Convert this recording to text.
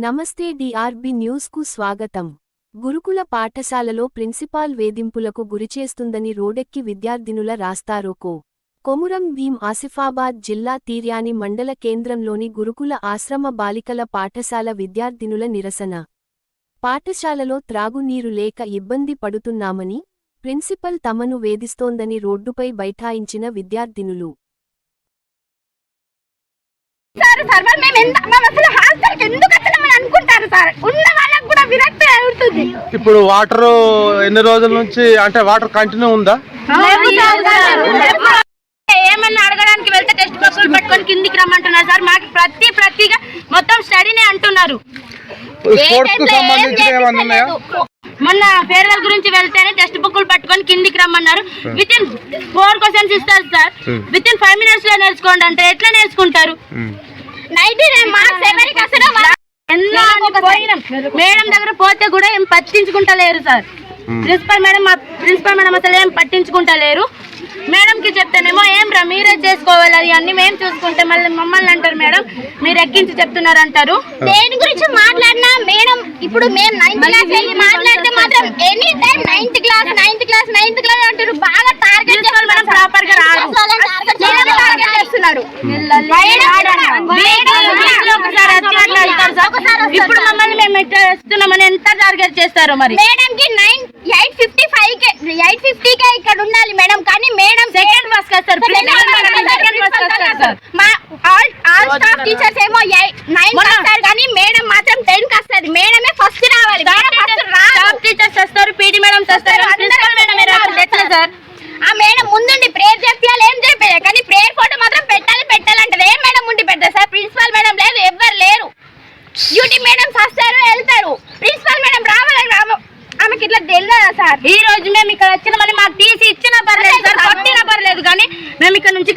నమస్తే డిఆర్బి న్యూస్కు స్వాగతం. గురుకుల పాఠశాలలో ప్రిన్సిపాల్ వేధింపులకు గురిచేస్తుందని రోడెక్కి విద్యార్థినుల రాస్తారోకో. కొమురం భీం ఆసిఫాబాద్ జిల్లా తీర్యాని మండల కేంద్రంలోని గురుకుల ఆశ్రమ బాలికల పాఠశాల విద్యార్థినుల నిరసన. పాఠశాలలో త్రాగునీరు లేక ఇబ్బంది పడుతున్నామని ప్రిన్సిపల్ తమను వేధిస్తోందని రోడ్డుపై బైఠాయించిన విద్యార్థినులు. సార్ సార్ మేము ఎంత మా అసలు హాస్టల్కి ఎందుకు ఉన్న వాళ్ళకి కూడా విరక్తి ఇప్పుడు వాటర్ ఎన్ని రోజుల నుంచి అంటే వాటర్ కంటిన్యూ ఉందా? ఏమన్నా అడగడానికి వెళ్తే టెక్స్ట్ బుక్లు పట్టుకొని కిందికి రమ్మంటున్నారు సార్. మాకు ప్రతి ప్రతిగా మొత్తం స్టడీనే అంటున్నారు. మొన్న ఫేర్వెల్ గురించి వెళ్తేనే టెక్స్ట్ బుక్లు పట్టుకొని కిందికి రమ్మన్నారు. విత్ ఇన్ ఫోర్ క్వశ్చన్స్ ఇస్తారు sir. Hmm. Within five మినిట్స్లో నేర్చుకోండి అంటే ఎట్లా నేర్చుకుంటారు? నైట్ మార్క్స్ ఎవరికి పోయినాం. మేడం దగ్గర పోతే కూడా ఏం పట్టించుకుంటలేరు సార్. ప్రిన్సిపల్ మేడం మా ప్రిన్సిపల్ మేడం అసలు ఏం పట్టించుకుంటలేరు. మేడం కి చెప్తేనేమో ఏం రా మీరే చేసుకోవాలి అది అన్ని మేము చూసుకుంటే మళ్ళీ మమ్మల్ని అంటారు మేడం. మీరు ఎక్కించి చెప్తున్నారు అంటారు దేని గురించి మాట్లాడినా మేడం ఇప్పుడు మేము నైన్త్ క్లాస్ వెళ్ళి మాట్లాడితే మాత్రం any time ninth class ninth class ninth class అంటారు బాగా టార్గెట్ ప్రిన్సిపల్ మేడం ప్రాపర్గా రాదు టార్గెట్ చేస్తున్నారు వీక్లీ ఒకసారి వచ్చి అట్లా వెళ్తారు సార్. ఇప్పుడు మమ్మల్ని మేము ఇట్లా చేస్తున్నామని ఎంత టార్గెట్ చేస్తారు మరి? మేడం కి nine eight fifty five K eight fifty K ఇక్కడ ఉండాలి మేడం కానీ మేడం సెకండ్ బస్ కదా సార్? మా ఆల్ ఆల్ స్టాఫ్ టీచర్స్ ఏమో నైన్ వస్తారు కానీ మేడం మాత్రం టెన్కి వస్తుంది మేడమే ఫస్ట్ రావాలి. స్టాఫ్ టీచర్స్ వస్తారు పీటీ మేడం వస్తారు ప్రిన్సిపల్ మేడం రాదు. ఎట్లా సార్ ఆ మేడం ముందుండి ప్రేయర్ చేయాలి ఏం చెప్పారు కానీ ప్రేయర్ ఫోటో మాత్రం పెట్టాలి పెట్టాలంటారు ఏం మేడం ఉండి పెడతారు సార్ ప్రిన్సిపల్ మేడం లేదు ఎవ్వరు లేరు డ్యూటీ మేడం వస్తారు వెళ్తారు. ప్రిన్సిపల్ మేడం రావాలని ఆమెకి ఇట్లా తెలియదా సార్? ఈ రోజు మేము ఇక్కడ వచ్చిన మళ్ళీ మాకు తీసి ఇచ్చిన పర్లేదు సార్ కొట్టిన పర్లేదు కానీ మేము ఇక్కడ నుంచి